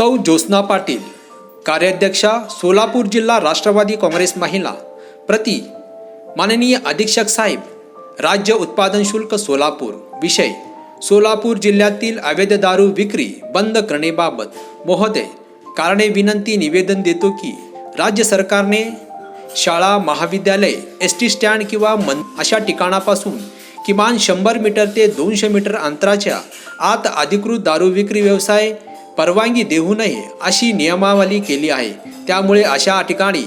सौ ज्योत्स्ना पाटील कार्याध्यक्षा सोलापूर जिल्हा राष्ट्रवादी काँग्रेस महिला प्रति माननीय अधीक्षक साहेब राज्य उत्पादन शुल्क सोलापूर विषय सोलापूर जिल्ह्यातील अवैध दारू विक्री बंद करणेबाबत महोदय कारणे विनंती निवेदन देतो की राज्य सरकारने शाळा महाविद्यालय एस टी स्टँड किंवा मन अशा ठिकाणापासून किमान शंभर मीटर ते दोनशे मीटर अंतराच्या आत अधिकृत दारू विक्री व्यवसाय परवानगी देऊ नये अशी नियमावली केली आहे. त्यामुळे अशा ठिकाणी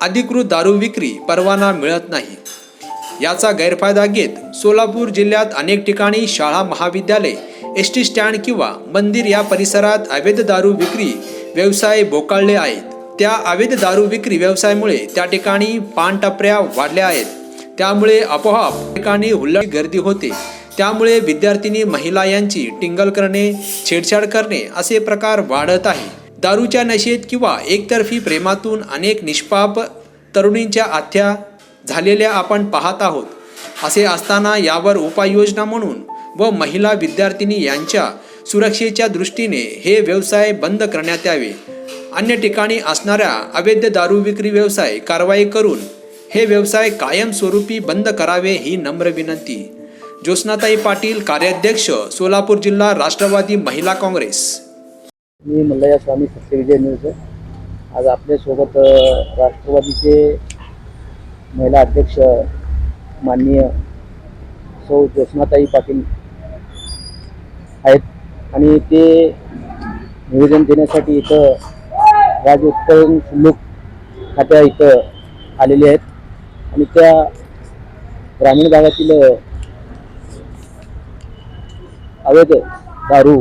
अधिकृत दारू विक्री परवाना मिळत नाही. याचा गैरफायदा घेत सोलापूर जिल्ह्यात अनेक ठिकाणी शाळा महाविद्यालय एस टी स्टँड किंवा मंदिर या परिसरात अवैध दारू विक्री व्यवसाय बोकाळले आहेत. त्या अवैध दारू विक्री व्यवसायामुळे त्या ठिकाणी पानटपऱ्या वाढल्या आहेत. त्यामुळे आपोआप ठिकाणी हुल्लड गर्दी होते. त्यामुळे विद्यार्थिनी महिला यांची टिंगल करणे छेडछाड करणे असे प्रकार वाढत आहे. दारूच्या नशेत किंवा एकतर्फी प्रेमातून अनेक निष्पाप तरुणींच्या आत्या झालेल्या आपण पाहत आहोत. असे असताना यावर उपाययोजना म्हणून व महिला विद्यार्थिनी यांच्या सुरक्षेच्या दृष्टीने हे व्यवसाय बंद करण्यात यावे. अन्य ठिकाणी असणाऱ्या अवैध दारू विक्री व्यवसाय कारवाई करून हे व्यवसाय कायमस्वरूपी बंद करावे ही नम्र विनंती. ज्योत्स्नाताई पाटील कार्याध्यक्ष सोलापूर जिल्हा राष्ट्रवादी महिला काँग्रेस. मी मल्लया स्वामी सत्यविजय न्यूज आज आपल्यासोबत राष्ट्रवादीचे महिला अध्यक्ष माननीय सौ ज्योत्स्नाताई पाटील आहेत. आणि ते निवेदन देण्यासाठी इथं राज्य उत्पादन शुल्क खात्या इथं आलेले आहेत. आणि त्या ग्रामीण भागातील अवैध दारू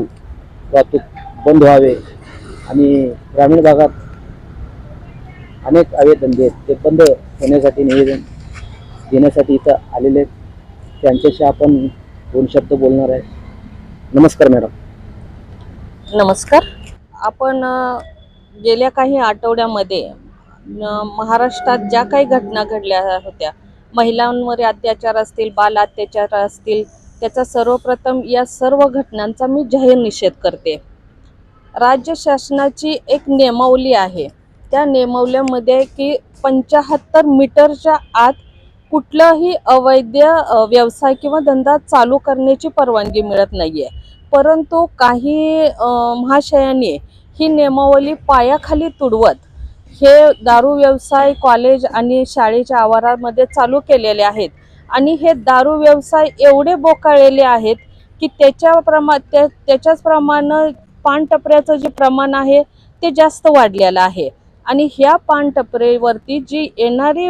वाहतूक बंद व्हावे आणि ग्रामीण भागात अनेक अवैध धंदे आहेत. ते बंद होण्यासाठी निवेदन देण्यासाठी इथं आलेले आहेत. त्यांच्याशी आपण दोन शब्द बोलणार आहे. नमस्कार मॅडम. नमस्कार. आपण गेल्या काही आठवड्यामध्ये महाराष्ट्रात ज्या काही घटना घडल्या होत्या महिलांवर अत्याचार असतील बाल अत्याचार असतील त्याचा सर्वप्रथम या सर्व घटनांचा मी जाहीर निषेध करते. राज्य शासनाची एक नियमावली आहे. त्या नियमावलीमध्ये की पंचाहत्तर मीटरच्या आत कुठलाही अवैध व्यवसाय किंवा धंदा चालू करण्याची परवानगी मिळत नाही आहे परंतु काही महाशयांनी ही नियमावली पायाखाली तुडवत हे दारू व्यवसाय कॉलेज आणि शाळेच्या आवारामध्ये चालू केलेले आहेत. आणि हे दारू व्यवसाय एवढे बोकाळलेले आहेत की त्याच्या प्रमा त्या त्याच्याच प्रमाणं पानटपऱ्याचं जे प्रमाण आहे ते जास्त वाढलेलं आहे. आणि ह्या पानटपरेवरती जी येणारी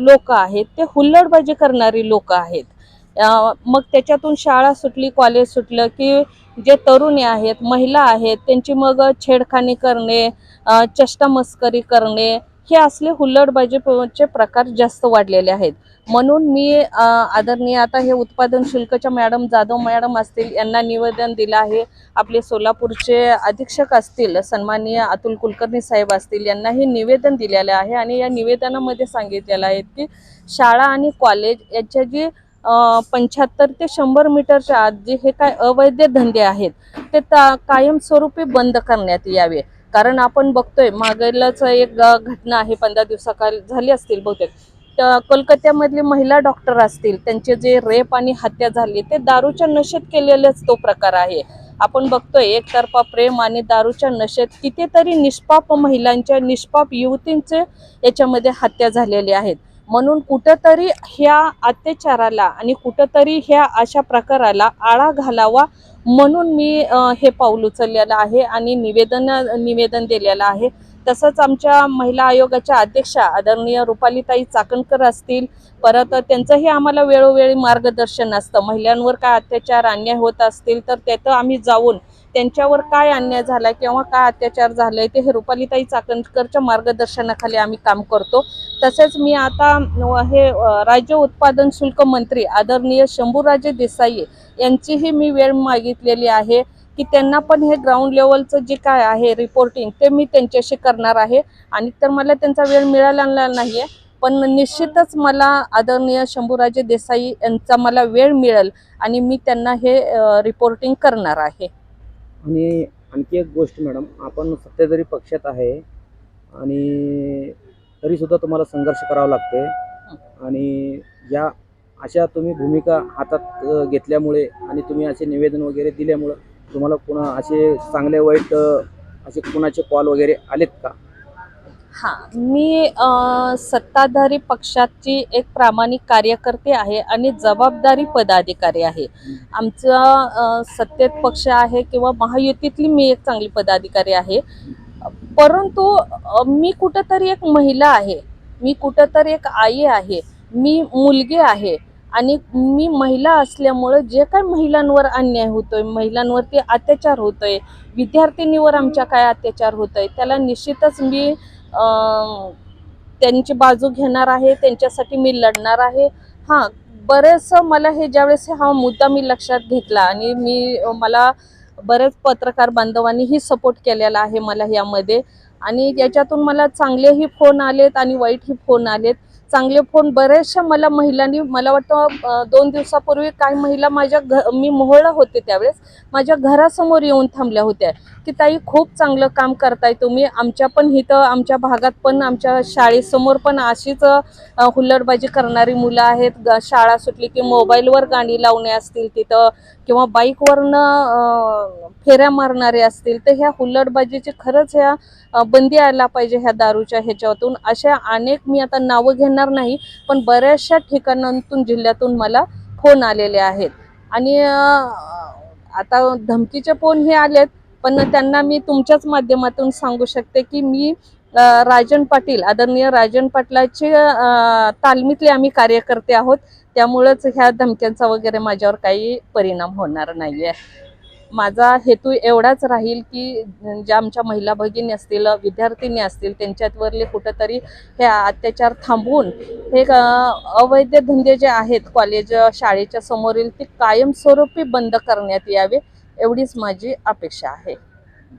लोक आहेत ते हुल्लडबाजी करणारी लोक आहेत. मग त्याच्यातून शाळा सुटली कॉलेज सुटलं की जे तरुणी आहेत महिला आहेत त्यांची मग छेडखानी करणे चष्टामस्करी करणे हे असले हुल्लडबाजीचे प्रकार जास्त वाढलेले आहेत. म्हणून मी आदरणीय आता हे उत्पादन शुल्कच्या मॅडम जाधव मॅडम असतील यांना निवेदन दिलं आहे. आपले सोलापूरचे अधीक्षक असतील सन्माननीय अतुल कुलकर्णी साहेब असतील यांनाही निवेदन दिलेलं आहे. आणि या निवेदनामध्ये सांगितलेलं आहे की शाळा आणि कॉलेज याच्या जी पंच्याहत्तर ते शंभर मीटरच्या आत जे हे काय अवैध धंदे आहेत ते ता कायमस्वरूपी बंद करण्यात यावे. कारण आपण बघतोय मागेलाच एक घटना आहे पंधरा दिवसाकाल झाली असतील बहुतेक. तर कोलकात्यामधली महिला डॉक्टर असतील त्यांचे जे रेप आणि हत्या झाली ते दारूच्या नशेत केलेलाच तो प्रकार आहे. आपण बघतोय एकतर्फा प्रेम आणि दारूच्या नशेत कितीतरी निष्पाप महिलांच्या निष्पाप युवतींचे याच्यामध्ये हत्या झालेली आहेत. म्हणून कुठंतरी ह्या अत्याचाराला आणि कुठंतरी ह्या अशा प्रकाराला आळा घालावा म्हणून मी हे पाऊल उचललेलं आहे आणि निवेदन निवेदन दिलेलं आहे. तसंच आमच्या महिला आयोगाच्या अध्यक्षा आदरणीय रुपालीताई चाकणकर असतील परत त्यांचंही आम्हाला वेळोवेळी मार्गदर्शन असतं. महिलांवर काय अत्याचार अन्याय होत असतील तर त्याचं आम्ही जाऊन त्यांच्यावर काय अन्याय झाला किंवा काय अत्याचार झालाय ते हे रुपालीताई चाकणकरच्या मार्गदर्शनाखाली आम्ही काम करतो. तसेच मी आता हे राज्य उत्पादन शुल्क मंत्री आदरणीय शंभूराजे देसाई यांचीही मी वेळ मागितलेली आहे की त्यांना पण हे ग्राउंड लेवलचं जे काय आहे रिपोर्टिंग ते मी त्यांच्याशी करणार आहे. आणि तर मला त्यांचा वेळ मिळाला नाही आहे पण निश्चितच मला आदरणीय शंभूराजे देसाई यांचा मला वेळ मिळेल आणि मी त्यांना हे रिपोर्टिंग करणार आहे. आणि आणखी एक गोष्ट मॅडम आपण सत्तेधारी पक्षात आहे आणि तरीसुद्धा तुम्हाला संघर्ष करावा लागते आणि या अशा तुम्ही भूमिका हातात घेतल्यामुळे आणि तुम्ही असे निवेदन वगैरे दिल्यामुळं तुम्हाला पुन्हा असे चांगले वाईट असे कुणाचे कॉल वगैरे आलेत का? हां. मी सत्ताधारी पक्षाची एक प्रामाणिक कार्यकर्ते आहे आणि जबाबदारी पदाधिकारी आहे. आमचा सत्तेत पक्ष आहे किंवा महायुतीतली मी एक चांगली पदाधिकारी आहे. परंतु मी कुठंतरी एक महिला आहे. मी कुठंतरी एक आई आहे. मी मुलगी आहे. आणि मी महिला असल्यामुळं जे काय महिलांवर अन्याय होतोय महिलांवरती अत्याचार होतोय विद्यार्थिनीवर आमच्या काय अत्याचार होतोय त्याला निश्चितच मी त्यांची बाजू घेणार आहे त्यांच्यासाठी मी लढणार आहे. हां बरेचसं मला हे ज्यावेळेस हा मुद्दा मी लक्षात घेतला आणि मी मला बरेच पत्रकार बांधवांनीही सपोर्ट केलेला आहे मला यामध्ये. आणि याच्यातून मला चांगलेही फोन आलेत आणि वाईटही फोन आलेत. चांगले फोन बऱ्याचशा मला महिलांनी मला वाटतं दोन दिवसापूर्वी काही महिला माझ्या घ मी मोहळा होते त्यावेळेस माझ्या घरासमोर येऊन थांबल्या होत्या. की ताई खूप चांगलं काम करताय तुम्ही आमच्या पण इथं आमच्या भागात पण आमच्या शाळेसमोर पण अशीच हुल्लडबाजी करणारी मुलं आहेत. ग- शाळा सुटली की मोबाईलवर गाणी लावणे असतील तिथं किंवा बाईकवरनं फेऱ्या मारणारे असतील तर ह्या हुल्लडबाजीची खरंच ह्या बंदी आला पाहिजे ह्या दारूच्या ह्याच्यातून. अशा अनेक मी आता नावं घेणार नाही पण बऱ्याचशा ठिकाणांतून जिल्ह्यातून मला फोन आलेले आहेत. आणि आता धमकीचे फोन हे आलेत पण त्यांना मी तुमच्याच माध्यमातून सांगू शकते की मी राजन पाटील आदरणीय राजन पाटलाचे तालमीतले आम्ही कार्यकर्ते आहोत. त्यामुळंच ह्या धमक्यांचा वगैरे माझ्यावर काही परिणाम होणार नाही आहे माझा हेतू एवढाच राहील की ज्या आमच्या महिला भगिनी असतील विद्यार्थिनी असतील त्यांच्यावरले कुठंतरी हे अत्याचार थांबवून हे अवैध धंदे जे आहेत कॉलेज शाळेच्या समोरील ते कायमस्वरूपी बंद करण्यात यावे एवढीच माझी अपेक्षा आहे.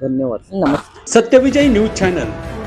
धन्यवाद. नमस्कार. Satyavijay news channel.